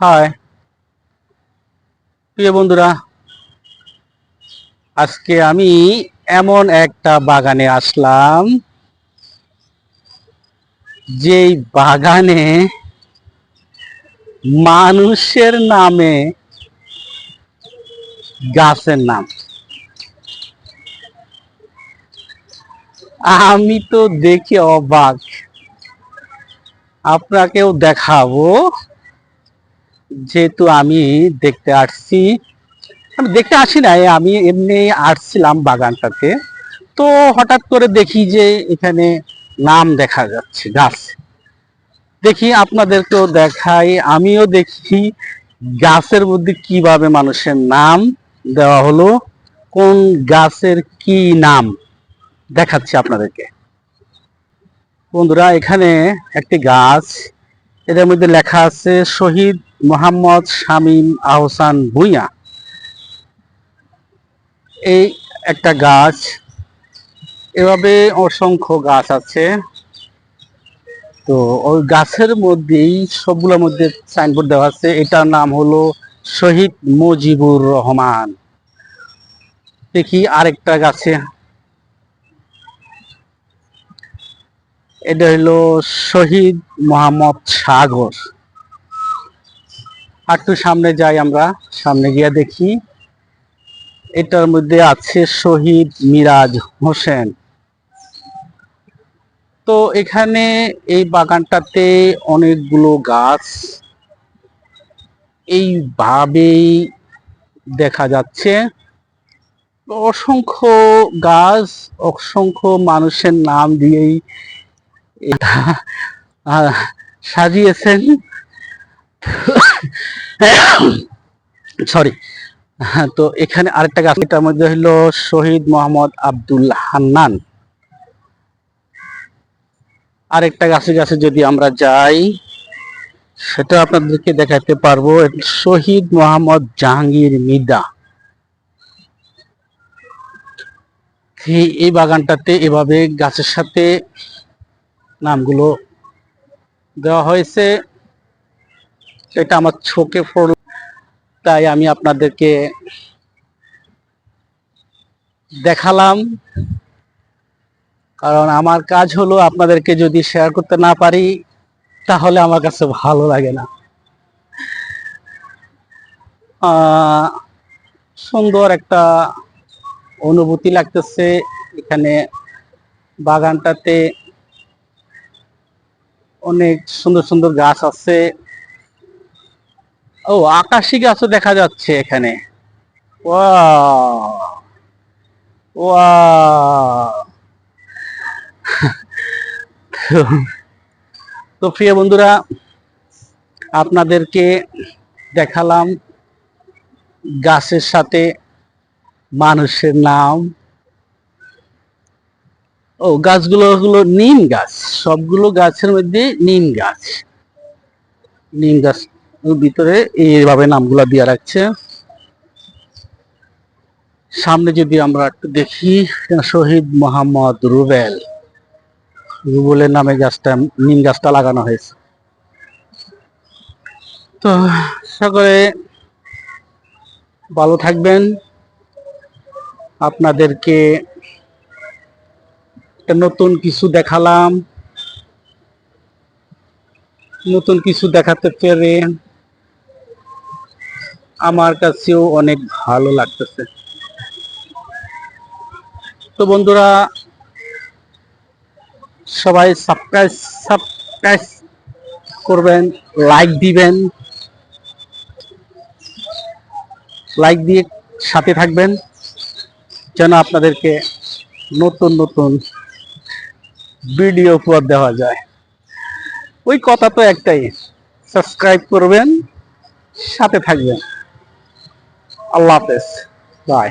High. প্রিয় বন্ধুরা, আজকে আমি এমন একটা বাগানে আসলাম, যেই বাগানে মানুষের নামে গাছের নাম। আমি তো দেখি অবাক। আপনাকেও দেখাবো। যেহেতু আমি দেখতে আসছি, আমি দেখতে আসি নাই, আমি এমনি আসছিলাম বাগানটাতে। তো হঠাৎ করে দেখি যে এখানে নাম দেখা যাচ্ছে, গাছ। দেখি আপনাদেরকেও দেখাই, আমিও দেখি গাছের মধ্যে কীভাবে মানুষের নাম দেওয়া হলো, কোন গাছের কি নাম দেখাচ্ছি আপনাদেরকে। বন্ধুরা, এখানে একটি গাছ এটার মধ্যে লেখা আছে, শহীদ মোহাম্মদ শামীম আহসান ভুঁইয়া। এই একটা গাছ, এভাবে অসংখ্য গাছ আছে। তো ওই গাছের মধ্যেই সবগুলোর মধ্যে সাইনবোর্ড দেওয়া আছে, এটার নাম হলো শহীদ মুজিবুর রহমান। দেখি আরেকটা গাছে। এটা হলো শহীদ মোহাম্মদ সাগর। একটু সামনে যাই আমরা, সামনে গিয়ে দেখি। এটার মধ্যে আছে শহীদ মিরাজ হোসেন। তো এখানে এই বাগানটাতে অনেকগুলো গাছ। এইভাবেই দেখা যাচ্ছে। অসংখ্য গাছ, অসংখ্য মানুষের নাম দিয়েই সাজিয়েছেন। সরি তো এখানে আরেকটা গাছ, এটার মধ্যে হলো শহীদ মোহাম্মদ আব্দুল হান্নান। আরেকটা গাছে গাছে যদি আমরা যাই, সেটা আপনাদেরকে দেখাতে পারব। শহীদ মোহাম্মদ জাহাঙ্গীর মিদা। এই বাগানটাতে এভাবে গাছের সাথে নামগুলো দেওয়া হয়েছে। এটা আমার চোখে পড়ল। তাই আমি আপনাদেরকে দেখালাম। কারণ আমার কাজ হলো আপনাদেরকে যদি শেয়ার করতে না পারি, তাহলে আমার কাছে ভালো লাগে না। সুন্দর একটা অনুভূতি লাগতেছে এখানে বাগানটাতে। অনেক সুন্দর সুন্দর গাছ আছে। ও, আকাশি গাছও দেখা যাচ্ছে এখানে। তো প্রিয় বন্ধুরা, আপনাদেরকে দেখালাম গাছের সাথে মানুষের নাম। ও, গাছগুলো হলো নিম গাছ। সবগুলো গাছের মধ্যে নিম গাছ। নিম গাছ ভিতরে এইভাবে নামগুলো দিয়ে রাখছে। সামনে যদি আমরা একটু দেখি, শহীদ মোহাম্মদ রুবেল। রুবেলের নামে গাছটা, নিম গাছটা লাগানো হয়েছে। তো সকলে ভালো থাকবেন। আপনাদেরকে নতুন কিছু দেখালাম। নতুন কিছু দেখাতে পেরে আমার কাছেও অনেক ভালো লাগতেছে। তো বন্ধুরা, সবাই সাবস্ক্রাইব সাবস্ক্রাইব করবেন লাইক দিবেন। লাইক দিয়ে সাথে থাকবেন, যেন আপনাদেরকে নতুন নতুন ভিডিও উপহার দেওয়া যায়। ওই কথা তো একটাই সাবস্ক্রাইব করবেন, সাথে থাকবেন। আল্লাহ হাফেজ বাই